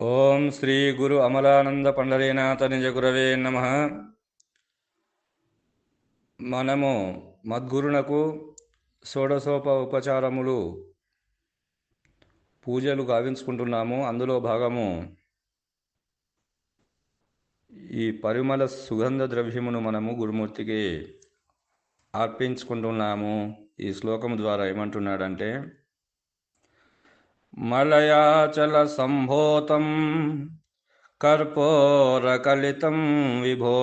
ఓం శ్రీ గురు అమలానంద పండరీనాథ నిజ గురవే నమ. మనము మద్గురునకు షోడశోప ఉపచారములు పూజలు గావించుకుంటున్నాము. అందులో భాగము ఈ పరిమళ సుగంధ ద్రవ్యమును మనము గురుమూర్తికి అర్పించుకుంటున్నాము. ఈ శ్లోకము ద్వారా ఏమంటున్నాడంటే మలయాచల సంభోతం కర్పూరకలితం విభో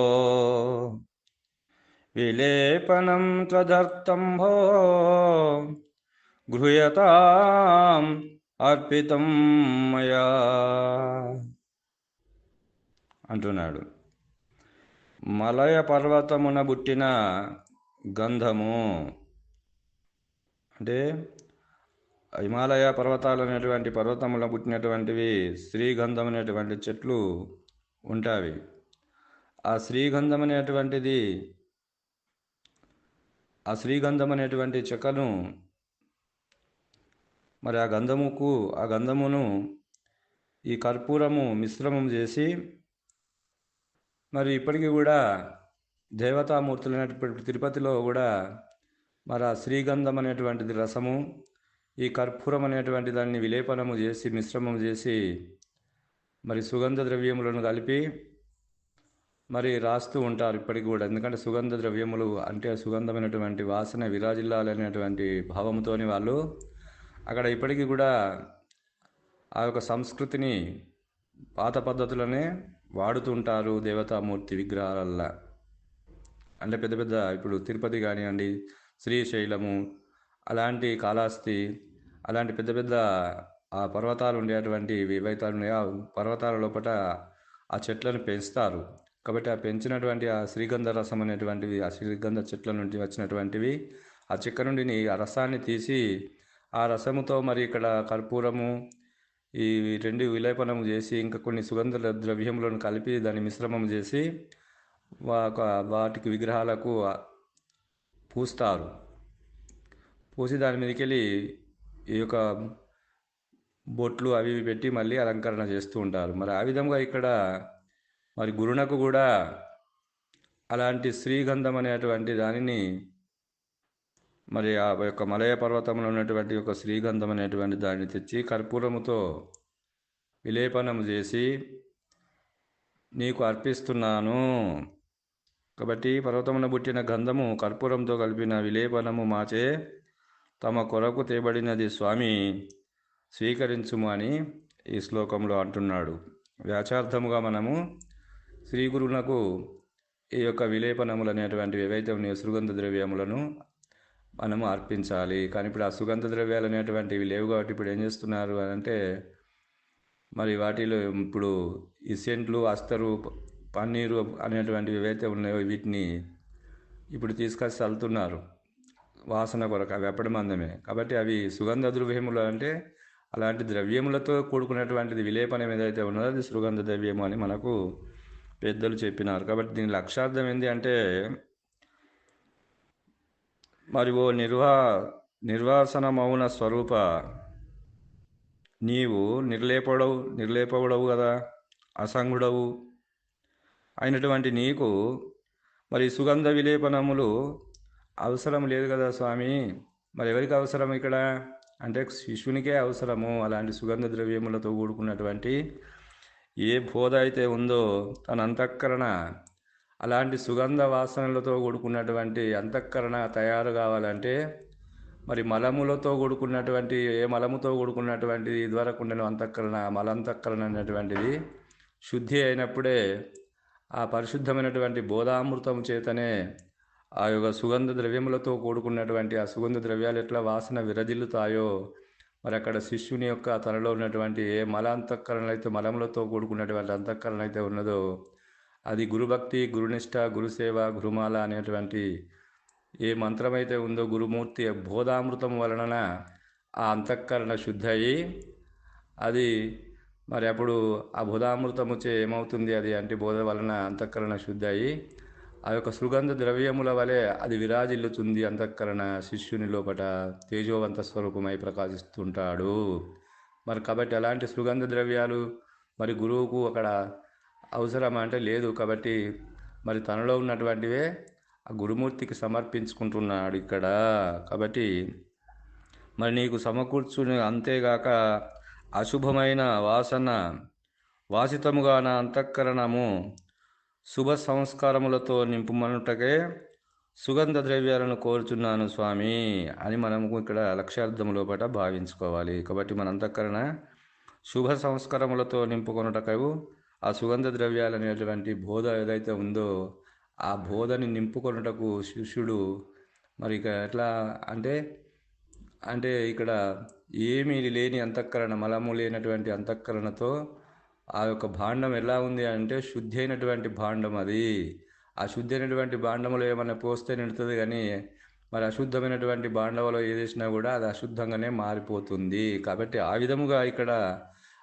విలేపనం త్వదర్థం భో గృహ్యతాం అర్పితం మయా అంటున్నాడు. మలయ పర్వతమున పుట్టిన గంధము అంటే హిమాలయ పర్వతాలు అనేటువంటి పర్వతములో పుట్టినటువంటివి శ్రీగంధం అనేటువంటి చెట్లు ఉంటాయి ఆ శ్రీగంధం అనేటువంటిది ఆ శ్రీగంధం అనేటువంటి చెక్కను మరి ఆ గంధముకు ఆ గంధమును ఈ కర్పూరము మిశ్రమం చేసి మరి ఇప్పటికీ కూడా దేవతామూర్తులు అనేటువంటి తిరుపతిలో కూడా మరి ఆ శ్రీగంధం అనేటువంటిది రసము ఈ కర్పూరం అనేటువంటి దాన్ని విలేపనము చేసి మిశ్రమం చేసి మరి సుగంధ ద్రవ్యములను కలిపి మరి రాస్తూ ఉంటారు ఇప్పటికి కూడా. ఎందుకంటే సుగంధ ద్రవ్యములు అంటే సుగంధమైనటువంటి వాసన విరాజిల్లాలనేటువంటి భావంతోని వాళ్ళు అక్కడ ఇప్పటికీ కూడా ఆ యొక్క సంస్కృతిని పాత పద్ధతులనే వాడుతుంటారు దేవతామూర్తి విగ్రహాలల్లా. అంటే పెద్ద పెద్ద ఇప్పుడు తిరుపతి కానివ్వండి శ్రీశైలము అలాంటి కాళహస్తి అలాంటి పెద్ద పెద్ద ఆ పర్వతాలు ఉండేటువంటి ఏవైతే ఆ పర్వతాల లోపల ఆ చెట్లను పెంచుతారు. కాబట్టి ఆ పెంచినటువంటి ఆ శ్రీగంధ రసం అనేటువంటివి ఆ శ్రీగంధ చెట్ల నుండి వచ్చినటువంటివి ఆ చెక్క నుండి ఆ రసాన్ని తీసి ఆ రసముతో మరి ఇక్కడ కర్పూరము ఈ రెండు విలేపనం చేసి ఇంకా కొన్ని సుగంధ ద్రవ్యములను కలిపి దాన్ని మిశ్రమం చేసి వాటికి విగ్రహాలకు పూస్తారు. పూసి దాని మీదకి వెళ్ళి ఈ యొక్క బొట్లు అవి ఇవి పెట్టి మళ్ళీ అలంకరణ చేస్తూ ఉంటారు. మరి ఆ విధంగా ఇక్కడ మరి గురునకు కూడా అలాంటి శ్రీగంధం అనేటువంటి దానిని మరి ఆ యొక్క మలయ పర్వతంలో ఉన్నటువంటి యొక్క శ్రీగంధం అనేటువంటి దాన్ని తెచ్చి కర్పూరముతో విలేపనం చేసి నీకు అర్పిస్తున్నాను. కాబట్టి పర్వతమున పుట్టిన గంధము కర్పూరంతో కలిపిన విలేపనము మాచే తమ కొరకు తేబడినది స్వామి స్వీకరించుము అని ఈ శ్లోకంలో అంటున్నాడు. వ్యాచార్థముగా మనము శ్రీ గురువునకు ఈ యొక్క విలేపనములు అనేటువంటివి ఏవైతే ఉన్నాయో సుగంధ ద్రవ్యములను మనము అర్పించాలి. కానీ ఇప్పుడు ఆ సుగంధ ద్రవ్యాలు అనేటువంటివి లేవు కాబట్టి ఇప్పుడు ఏం చేస్తున్నారు అని అంటే మరి వాటిలో ఇప్పుడు ఈ సెంట్లు అస్తరు పన్నీరు అనేటువంటివి ఏవైతే ఉన్నాయో వీటిని ఇప్పుడు తీసుకొచ్చి చల్లుతున్నారు వాసన కొరకు అవి ఎప్పటి మందమే. కాబట్టి అవి సుగంధ ద్రవ్యములు అంటే అలాంటి ద్రవ్యములతో కూడుకున్నటువంటిది విలేపనం ఏదైతే ఉన్నదో అది సుగంధ ద్రవ్యము అని మనకు పెద్దలు చెప్పినారు. కాబట్టి దీని లక్ష్యార్థం ఏంటి అంటే మరి ఓ నిర్వా నిర్వాసన మౌన స్వరూప నీవు నిర్లేపడవు నిర్లేపడవు కదా అసంగుడవు. అయినటువంటి నీకు మరి సుగంధ విలేపనములు అవసరం లేదు కదా స్వామి? మరి ఎవరికి అవసరం ఇక్కడ? అంటే శిష్యునికే అవసరము అలాంటి సుగంధ ద్రవ్యములతో కూడుకున్నటువంటి ఏ బోధ అయితే ఉందో తన అంతఃకరణ అలాంటి సుగంధ వాసనలతో కూడుకున్నటువంటి అంతఃకరణ తయారు కావాలంటే మరి మలములతో కూడుకున్నటువంటి ఏ మలముతో కూడుకున్నటువంటి ఇదివరకు ఉండిన అంతఃకరణ మలంతఃకరణ అనేటువంటిది శుద్ధి అయినప్పుడే ఆ పరిశుద్ధమైనటువంటి బోధామృతం చేతనే ఆ యొక్క సుగంధ ద్రవ్యములతో కూడుకున్నటువంటి ఆ సుగంధ ద్రవ్యాలు ఎట్లా వాసన విరజిల్లుతాయో మరి అక్కడ శిష్యుని యొక్క తనలో ఉన్నటువంటి ఏ మల అంతఃకరణ అయితే మలములతో కూడుకున్నటువంటి అంతఃకరణ అయితే ఉన్నదో అది గురుభక్తి గురునిష్ట గురుసేవ గురుమాల అనేటువంటి ఏ మంత్రమైతే ఉందో గురుమూర్తి బోధామృతం వలన ఆ అంతఃకరణ శుద్ధి అయ్యి అది మరి అప్పుడు ఆ బోధామృతం వచ్చే ఏమవుతుంది అది అంటే బోధ వలన అంతఃకరణ శుద్ధి అయ్యి ఆ యొక్క సుగంధ ద్రవ్యముల వలె అది విరాజిల్లుతుంది అంతఃకరణ శిష్యుని లోపట తేజోవంత స్వరూపమై ప్రకాశిస్తుంటాడు. మరి కాబట్టి అలాంటి సుగంధ ద్రవ్యాలు మరి గురువుకు అక్కడ అవసరమా అంటే లేదు. కాబట్టి మరి తనలో ఉన్నటువంటివే ఆ గురుమూర్తికి సమర్పించుకుంటున్నాడు ఇక్కడ. కాబట్టి మరి నీకు సమకూర్చుని అంతేగాక అశుభమైన వాసన వాసితముగా నా అంతఃకరణము శుభ సంస్కారములతో నింపుమనుటకే సుగంధ ద్రవ్యాలను కోరుచున్నాను స్వామి అని మనము ఇక్కడ లక్ష్యార్థం లోపల భావించుకోవాలి. కాబట్టి మన శుభ సంస్కారములతో నింపుకొనుటకు ఆ సుగంధ ద్రవ్యాలు అనేటువంటి బోధ ఏదైతే ఉందో ఆ బోధని నింపుకొనుటకు శిష్యుడు మరి ఇక ఎట్లా అంటే అంటే ఇక్కడ ఏమీ లేని అంతఃకరణ మలము లేనటువంటి అంతఃకరణతో ఆ యొక్క భాండం ఎలా ఉంది అంటే శుద్ధి అయినటువంటి భాండం అది. ఆ శుద్ధి అయినటువంటి భాండంలో ఏమైనా పోస్తే నిండుతుంది కానీ మరి అశుద్ధమైనటువంటి భాండవలో ఏదేసినా కూడా అది అశుద్ధంగానే మారిపోతుంది. కాబట్టి ఆ విధముగా ఇక్కడ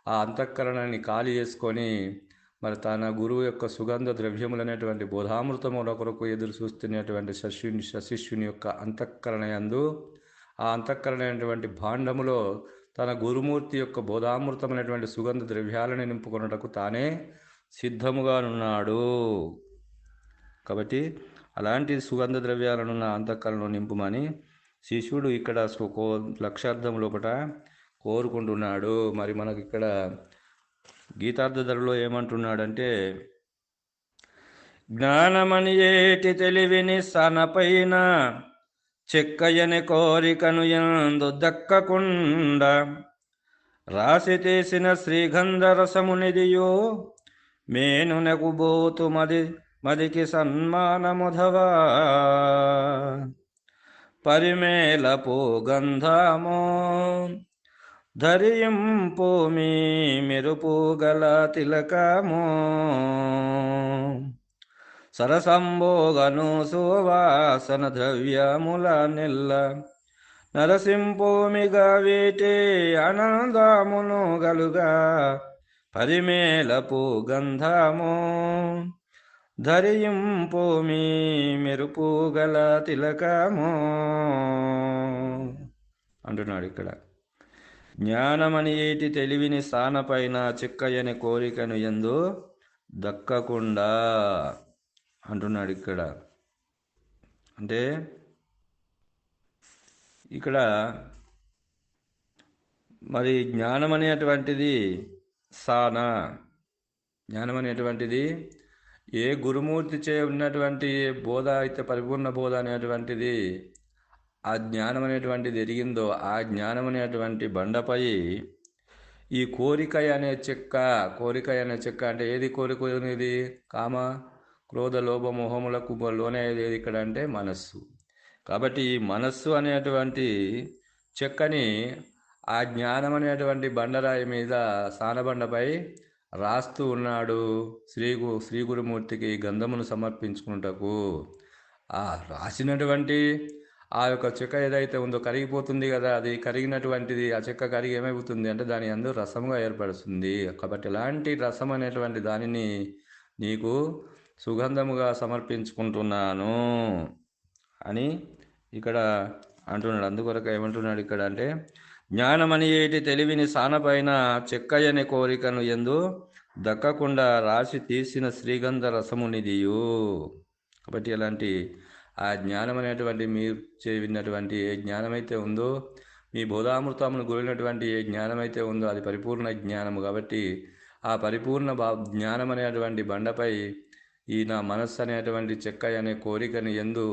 ఆ అంతఃకరణాన్ని ఖాళీ చేసుకొని మరి తన గురువు యొక్క సుగంధ ద్రవ్యములనేటువంటి బోధామృతముల కొరకు ఎదురు చూస్తున్నటువంటి శిష్యుని శశిష్యుని యొక్క అంతఃకరణ యందు ఆ అంతఃకరణమైనటువంటి భాండములో తన గురుమూర్తి యొక్క బోధామృతమైనటువంటి సుగంధ ద్రవ్యాలను నింపుకొనుటకు తానే సిద్ధముగానున్నాడు. కాబట్టి అలాంటి సుగంధ ద్రవ్యాలను నా అంతఃకరణలో నింపుమని శిష్యుడు ఇక్కడ కో లక్ష్యార్థం లోపల కోరుకుంటున్నాడు. మరి మనకి ఇక్కడ గీతార్థ ధరలో ఏమంటున్నాడంటే జ్ఞానమని ఏటి తెలివిని సనపైన చిక్కయని కోరికను ఎందు దక్కకుండా రాసి తీసిన శ్రీగంధరసమునిదియో మేనునకు బోతు మది మదికి సన్మానముధవా. పరిమేలపు గంధమో ధరింపు మీ మెరుపు గల తిలకమో. సరసంభోగను సువాసన ద్రవ్యముల నెల్ల. నరసింపుమిగా వీటి ఆనందమును గలుగా. పరిమేలపు గంధము ధరింపోమి మెరుపు గల తిలకము అంటున్నాడు ఇక్కడ. జ్ఞానమని ఏటి తెలివిని స్థానపైన చిక్కయని కోరికను ఎందు దక్కకుండా అంటున్నాడు ఇక్కడ. అంటే ఇక్కడ మరి జ్ఞానం అనేటువంటిది సానా. జ్ఞానం అనేటువంటిది ఏ గురుమూర్తి చే ఉన్నటువంటి బోధ అయితే పరిపూర్ణ బోధ అనేటువంటిది ఆ జ్ఞానం అనేటువంటిది ఎరిగిందో ఆ జ్ఞానం అనేటువంటి బండపై ఈ కోరిక అనే చెక్క. కోరిక అనే చెక్క అంటే ఏది? కోరిక అనేది కామ క్రోధ లోభ మోహములకు లోనే ఏది ఇక్కడ అంటే మనస్సు. కాబట్టి ఈ మనస్సు అనేటువంటి చెక్కని ఆ జ్ఞానం అనేటువంటి బండరాయి మీద సానబండపై రాస్తూ ఉన్నాడు శ్రీ గు శ్రీ గురుమూర్తికి గంధమును సమర్పించుకున్నటకు. ఆ రాసినటువంటి ఆ యొక్క చెక్క ఏదైతే ఉందో కరిగిపోతుంది కదా అది కరిగినటువంటిది ఆ చెక్క కరిగి ఏమైపోతుంది అంటే దాని అందు రసంగా ఏర్పడుతుంది. కాబట్టి ఎలాంటి రసం అనేటువంటి దానిని నీకు సుగంధముగా సమర్పించుకుంటున్నాను అని ఇక్కడ అంటున్నాడు. అందుకొరకు ఏమంటున్నాడు ఇక్కడ అంటే జ్ఞానమని ఏటి తెలివిని సానపైన చెక్కయని కోరికను ఎందు దక్కకుండా రాసి తీసిన శ్రీగంధ రసమునిదియు. కాబట్టి అలాంటి ఆ జ్ఞానం అనేటువంటి మీరు చే విన్నటువంటి ఏ జ్ఞానమైతే ఉందో మీ బోధామృతమును గురినటువంటి ఏ జ్ఞానమైతే ఉందో అది పరిపూర్ణ జ్ఞానము. కాబట్టి ఆ పరిపూర్ణ బా జ్ఞానం అనేటువంటి బండపై ఈ నా మనస్సు అనేటువంటి చెక్క అనే కోరికని ఎందు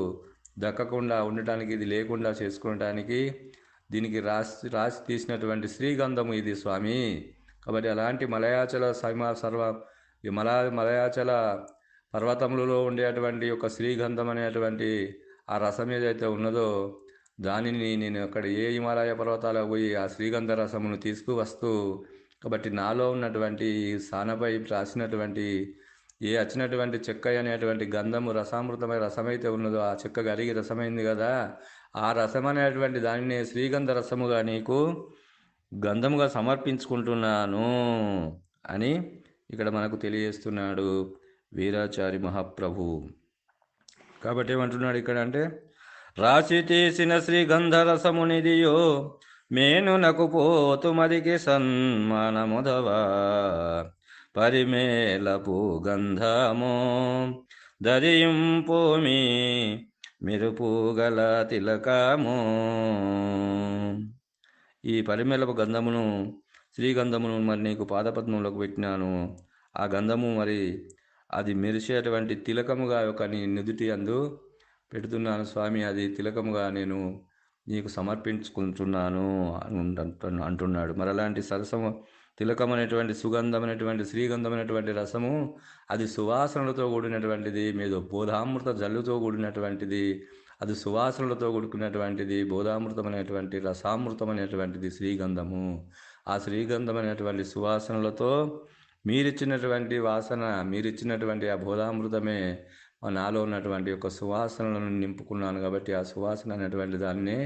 దక్కకుండా ఉండటానికి ఇది లేకుండా చేసుకోవటానికి దీనికి రాసి రాసి తీసినటువంటి శ్రీగంధము ఇది స్వామి. కాబట్టి అలాంటి మలయాచల సమ సర్వ ఈ మలా మలయాచల పర్వతములలో ఉండేటువంటి ఒక శ్రీగంధం అనేటువంటి ఆ రసం ఏదైతే ఉన్నదో దానిని నేను అక్కడ ఏ హిమాలయ పర్వతాలకు పోయి ఆ శ్రీగంధ రసమును తీసుకువస్తూ కాబట్టి నాలో ఉన్నటువంటి సానపై రాసినటువంటి ఏ వచ్చినటువంటి చెక్క అనేటువంటి గంధము రసామృతమైన రసమైతే ఉన్నదో ఆ చెక్క కలిగి రసమైంది కదా. ఆ రసం అనేటువంటి దానిని శ్రీగంధ రసముగా నీకు గంధముగా సమర్పించుకుంటున్నాను అని ఇక్కడ మనకు తెలియజేస్తున్నాడు వీరాచారి మహాప్రభు. కాబట్టి ఏమంటున్నాడు ఇక్కడ అంటే రాసి తీసిన శ్రీగంధరసమునిదియో మేను నకు పోతుమదికి సన్మానముదవా. పరిమేలపు గంధము ధరింపు మీ తిలకము. ఈ పరిమళపు గంధమును శ్రీగంధమును మరి నీకు పాదపద్మంలోకి పెట్టినాను. ఆ గంధము మరి అది మెరిసేటువంటి తిలకముగా ఒక నీ నుదుటి అందు పెడుతున్నాను స్వామి. అది తిలకముగా నేను నీకు సమర్పించుకుంటున్నాను అని అంటున్నాడు. మరి అలాంటి సరసము తిలకమైనటువంటి సుగంధమైనటువంటి శ్రీగంధమైనటువంటి రసము అది సువాసనలతో కూడినటువంటిది మీద బోధామృత జల్లుతో కూడినటువంటిది అది సువాసనలతో కూడుకున్నటువంటిది బోధామృతమైనటువంటి రసామృతమైనటువంటిది శ్రీగంధము. ఆ శ్రీగంధమైనటువంటి సువాసనలతో మీరిచ్చినటువంటి వాసన మీరిచ్చినటువంటి ఆ బోధామృతమే నాలో ఉన్నటువంటి ఒక సువాసనలను నింపుకున్నాను కాబట్టి ఆ సువాసన అనేటువంటి దాన్ని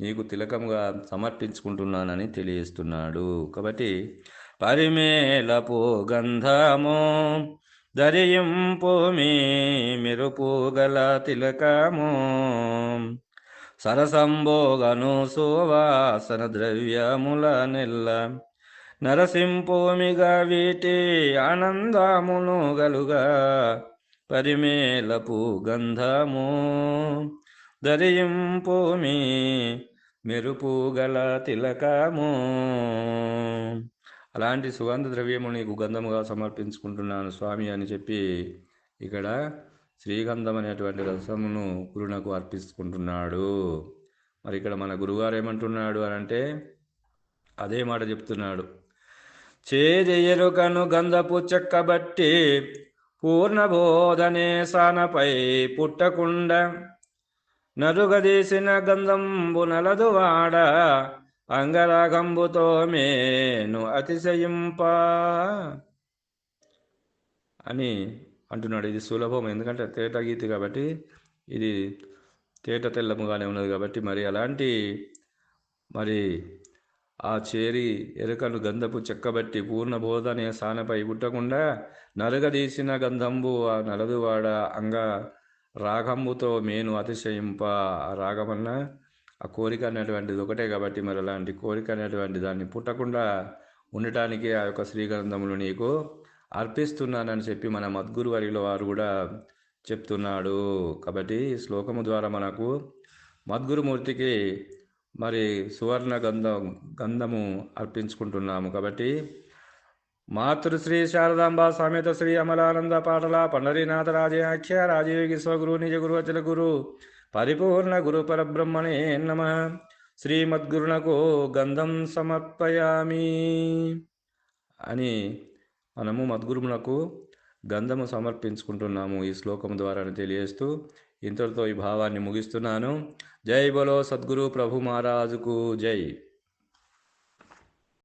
నీకు తిలకముగా సమర్పించుకుంటున్నానని తెలియజేస్తున్నాడు. కాబట్టి పరిమేలపు గంధము ధరింపు మీ మెరుపుగల తిలకము. సరసంభోగను సువాసన ద్రవ్యముల నెల్ల నరసింపోమిగా వీటి ఆనందమును గలుగా. పరిమేలపు గంధము ధరింపు మెరుపుగల మెరుపు గల తిలకము. అలాంటి సుగంధ ద్రవ్యము నీకు గంధముగా సమర్పించుకుంటున్నాను స్వామి అని చెప్పి ఇక్కడ శ్రీగంధం అనేటువంటి రసమును గురునకు అర్పించుకుంటున్నాడు మరి ఇక్కడ మన గురుగారు ఏమంటున్నాడు అని అంటే అదే మాట చెప్తున్నాడు. చేజెయరుకను గంధపు చెక్కబట్టి పూర్ణబోధనే సానపై పుట్టకుండా నరుగదీసిన గంధంబు నలదువాడ అంగరాగంబుతో మేను అతిశయింప. అని అంటున్నాడు. ఇది సులభం. ఎందుకంటే తేట గీతి కాబట్టి ఇది తేట తెల్లముగానే ఉన్నది కాబట్టి మరి అలాంటి మరి ఆ చేరి ఎరుకను గంధపు చెక్కబట్టి పూర్ణ బోధనే సానపై పుట్టకుండా నరగదీసిన గంధంబు ఆ నలదువాడ అంగ రాగముతో మేను అతిశయింప ఆ రాగమన్న ఆ కోరిక అనేటువంటిది ఒకటే కాబట్టి మరి అలాంటి కోరిక అనేటువంటి దాన్ని పుట్టకుండా ఉండటానికి ఆ యొక్క శ్రీగ్రంథములు నీకు అర్పిస్తున్నానని చెప్పి మన మద్గురు వరిలో వారు కూడా చెప్తున్నాడు. కాబట్టి ఈ శ్లోకము ద్వారా మనకు మద్గురుమూర్తికి మరి సువర్ణ గంధం గంధము అర్పించుకుంటున్నాము. కాబట్టి మాతృశ్రీ శారదాంబ సమేత శ్రీ అమలానంద పాటల పండరీనాథ రాజయాఖ్య రాజయోగి స్వగురు నిజ గురు అచల గురు పరిపూర్ణ గురు పరబ్రహ్మణే నమ. శ్రీమద్గురునకు గంధం సమర్పయామి. అని మనము మద్గురుమునకు గంధము సమర్పించుకుంటున్నాము ఈ శ్లోకం ద్వారా తెలియజేస్తూ ఇంతటితో ఈ భావాన్ని ముగిస్తున్నాను. జై బలో సద్గురు ప్రభు మహారాజుకు జై.